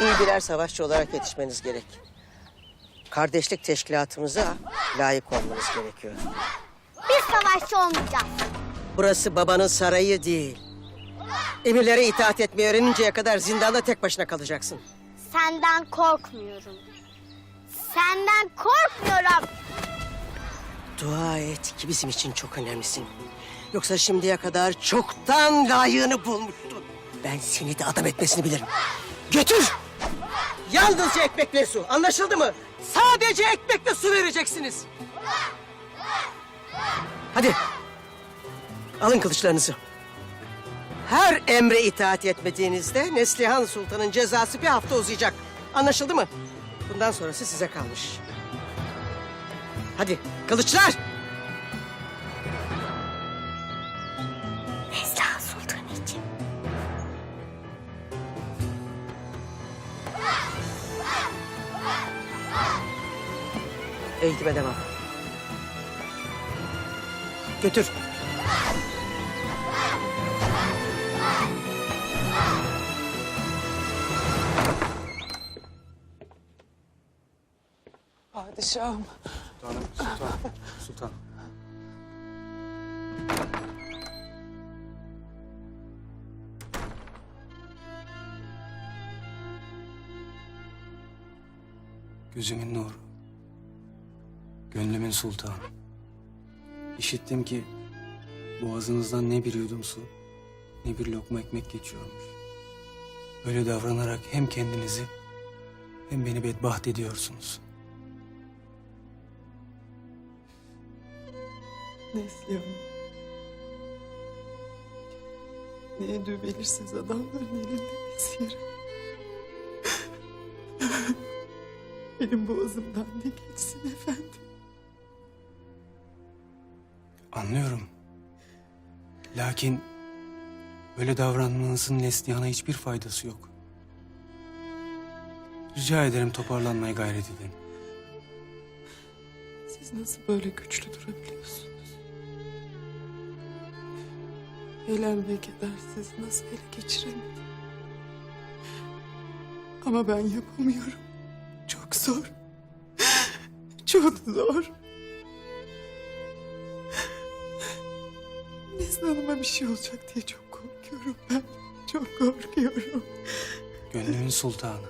iyi birer savaşçı olarak yetişmeniz gerek. Kardeşlik teşkilatımıza layık olmanız gerekiyor. Biz savaşçı olmayacağız. Burası babanın sarayı değil. Emirlere itaat etmeyi öğreninceye kadar zindanda tek başına kalacaksın. Senden korkmuyorum. Senden korkmuyorum. Dua et ki bizim için çok önemlisin. Yoksa şimdiye kadar çoktan layığını bulmuştun. Ben seni de adam etmesini bilirim. Götür! Yalnızca ekmek ve su. Anlaşıldı mı? Sadece ekmek ve su vereceksiniz. Hadi. Alın kılıçlarınızı. Her emre itaat etmediğinizde Neslihan Sultan'ın cezası bir hafta uzayacak. Anlaşıldı mı? Bundan sonrası size kalmış. Hadi kılıçlar! Eğitime devam. Götür. Padişahım. Sultanım, sultan, sultan. Gözümün nuru, gönlümün sultanı. İşittim ki boğazınızdan ne bir yudum su, ne bir lokma ekmek geçiyormuş. Böyle davranarak hem kendinizi hem beni bedbaht ediyorsunuz. Neslihan. Ne ediyor belirsiz adamların elinde esiyorum. Benim boğazımdan ne geçsin efendim. Anlıyorum. Lakin böyle davranmanızın Neslihan'a hiçbir faydası yok. Rica ederim toparlanmaya gayret edin. Siz nasıl böyle güçlü durabiliyorsunuz? Elem ve kedersiz nasıl ele geçiremedim? Ama ben yapamıyorum. Çok zor. Çok zor. Neslihan'ıma bir şey olacak diye çok korkuyorum ben. Çok korkuyorum. Gönlümün sultanı.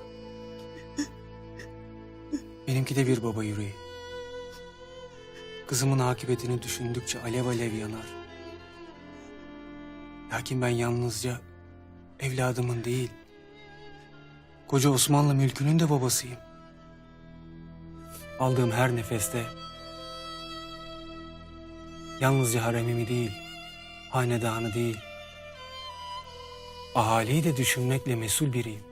Benimki de bir baba yüreği. Kızımın akıbetini düşündükçe alev alev yanar. Lakin ben yalnızca evladımın değil, koca Osmanlı mülkünün de babasıyım. Aldığım her nefeste yalnızca haremimi değil, hanedanı değil, ahaliyi de düşünmekle mesul biriyim.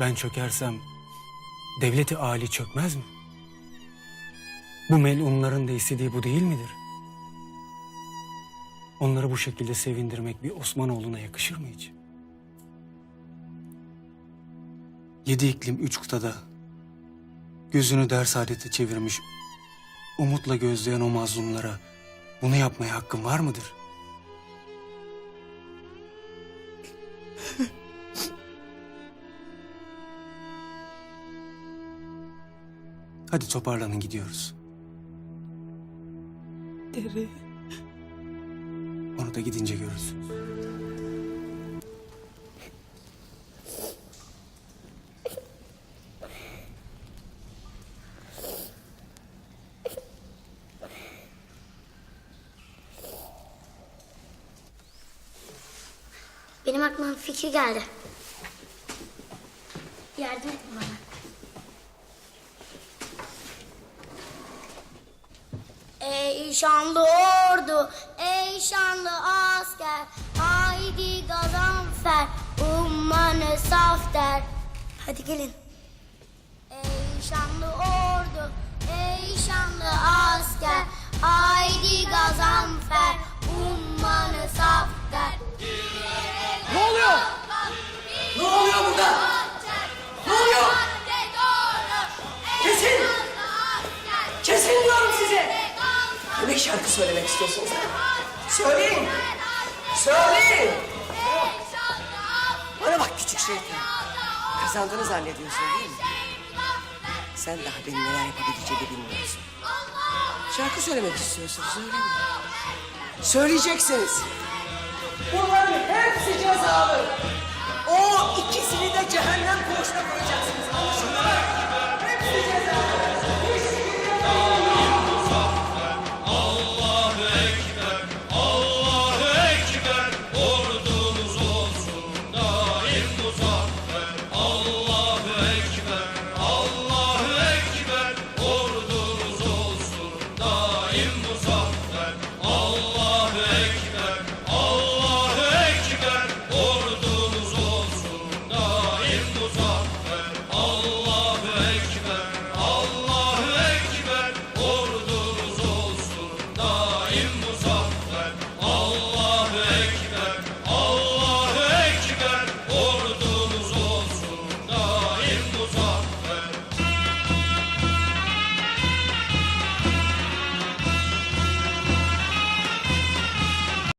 Ben çökersem devleti âli çökmez mi? Bu melunların da istediği bu değil midir? Onları bu şekilde sevindirmek bir Osmanoğlu'na yakışır mı hiç? Yedi iklim üç kıtada gözünü ders adete çevirmiş, umutla gözleyen o mazlumlara bunu yapmaya hakkım var mıdır? Hadi toparlanın gidiyoruz. Nereye? Onu da gidince görürsünüz. Benim aklıma bir fikir geldi. Yardım et bana. Ey şanlı ordu, ey şanlı asker, haydi gazanfer, ummanı saf der. Hadi gelin. Ey şanlı ordu, ey şanlı asker, haydi gazanfer, ummanı saf istiyorsunuz? Söyleyin. Söyleyin. Bana bak küçük şeytan. Kazandığını zannediyorsun değil mi? Sen daha benim neler yapabileceğini bilmiyorsun. Şarkı söylemek istiyorsun, söyleme. Söyleyeceksiniz. Bunların hepsi cezalı. O ikisini de cehennem koğuşuna koyacaksınız.